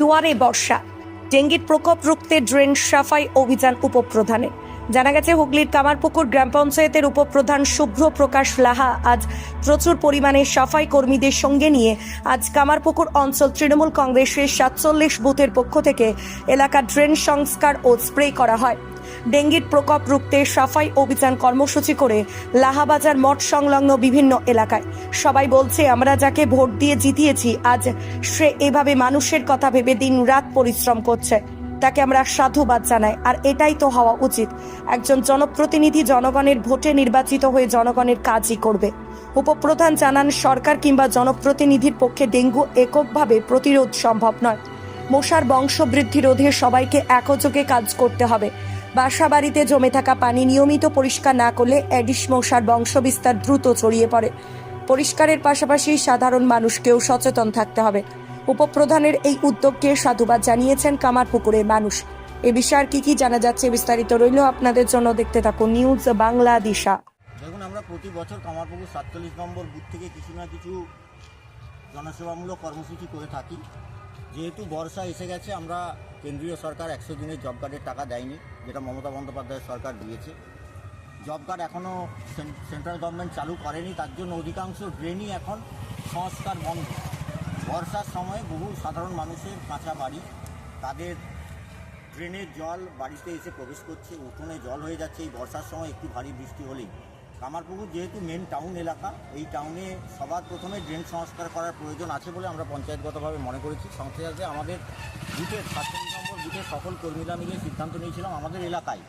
দুয়ারে বর্ষা। ডেঙ্গির প্রকোপ রুখতে ড্রেন সাফাই অভিযান উপপ্রধানে জানা গেছে, হুগলির কামারপুকুর গ্রাম পঞ্চায়েতের উপপ্রধান শুভ্র প্রকাশ লাহা আজ প্রচুর পরিমাণে সাফাই কর্মীদের সঙ্গে নিয়ে আজ কামারপুকুর অঞ্চল তৃণমূল কংগ্রেসের সাতচল্লিশ বুথের পক্ষ থেকে এলাকা ড্রেন সংস্কার ও স্প্রে করা হয়। ডেঙ্গির প্রকোপ রুখতে সাফাই অভিযান কর্মসূচি করে লাহাবাজার মঠ সংলগ্ন বিভিন্ন এলাকায়। সবাই বলছে, আমরা যাকে ভোট দিয়ে জিতিয়েছি, আজ সে এভাবে মানুষের কথা ভেবে দিন রাত পরিশ্রম করছে। তাকে আমরা সাধুবাদ জানাই, আর এটাই তো হওয়া উচিত। একজন জনপ্রতিনিধি জনগণের ভোটে নির্বাচিত হয়ে জনগণের কাজই করবে। উপপ্রধান জানান, সরকার কিংবা জনপ্রতিনিধির পক্ষে ডেঙ্গু এককভাবে প্রতিরোধ সম্ভব নয়। মশার বংশবৃদ্ধি রোধে সবাইকে একযোগে কাজ করতে হবে। বাসা বাড়িতে জমে থাকা পানি নিয়মিত পরিষ্কার না করলে অ্যাডিস মশার বংশবিস্তার দ্রুত ছড়িয়ে পড়ে। পরিষ্কারের পাশাপাশি সাধারণ মানুষকেও সচেতন থাকতে হবে। উপপ্রধানের এই উদ্যোগকে সাধুবাদ জানিয়েছেন কামারপুকুরের মানুষ। এ বিষয়ে কি কি জানা যাচ্ছে বিস্তারিত রইল আপনাদের জন্য। দেখতে থাকুন নিউজ বাংলা দিশা। দেখুন, আমরা প্রতি বছর কামারপুকুর সাতচল্লিশ নম্বর বুথ থেকে কিছু না কিছু জনসেবামূলক কর্মসূচি করে থাকি। যেহেতু বর্ষা এসে গেছে, আমরা কেন্দ্রীয় সরকার একশো দিনের জব কার্ডের টাকা দেয়নি, যেটা মমতা বন্দ্যোপাধ্যায়ের সরকার দিয়েছে। জব কার্ড এখনও সেন্ট্রাল গভর্নমেন্ট চালু করেনি, তার জন্য অধিকাংশ ড্রেনই এখন সংস্কার বন্ধ। বর্ষার সময় বহু সাধারণ মানুষের কাঁচা বাড়ি, তাদের ড্রেনের জল বাড়িতে এসে প্রবেশ করছে, উঠোনে জল হয়ে যাচ্ছে, এই বর্ষার সময় একটু ভারী বৃষ্টি হলেই। কামারপুকুর যেহেতু মেন টাউন এলাকা, এই টাউনে সবার প্রথমে ড্রেন সংস্কার করার প্রয়োজন আছে বলে আমরা পঞ্চায়েতগতভাবে মনে করেছি। সংস্থা সাথে আমাদের বুথের সাতচল্লিশ নম্বর বুথের সকল কর্মীরা মিলে সিদ্ধান্ত নিয়েছিলাম আমাদের এলাকায়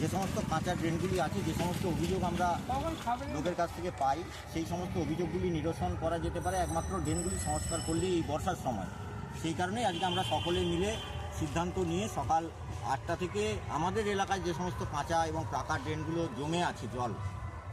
যে সমস্ত কাঁচা ড্রেনগুলি আছে, যে সমস্ত অভিযোগ আমরা লোকের কাছ থেকে পাই, সেই সমস্ত অভিযোগগুলি নিরসন করা যেতে পারে। একমাত্র ড্রেনগুলি সংস্কার করলেই এই বর্ষার সময়। সেই কারণে আজকে আমরা সকলে মিলে সিদ্ধান্ত নিয়ে সকাল আটটা থেকে আমাদের এলাকায় যে সমস্ত কাঁচা এবং পাকা ড্রেনগুলো জমে আছে জল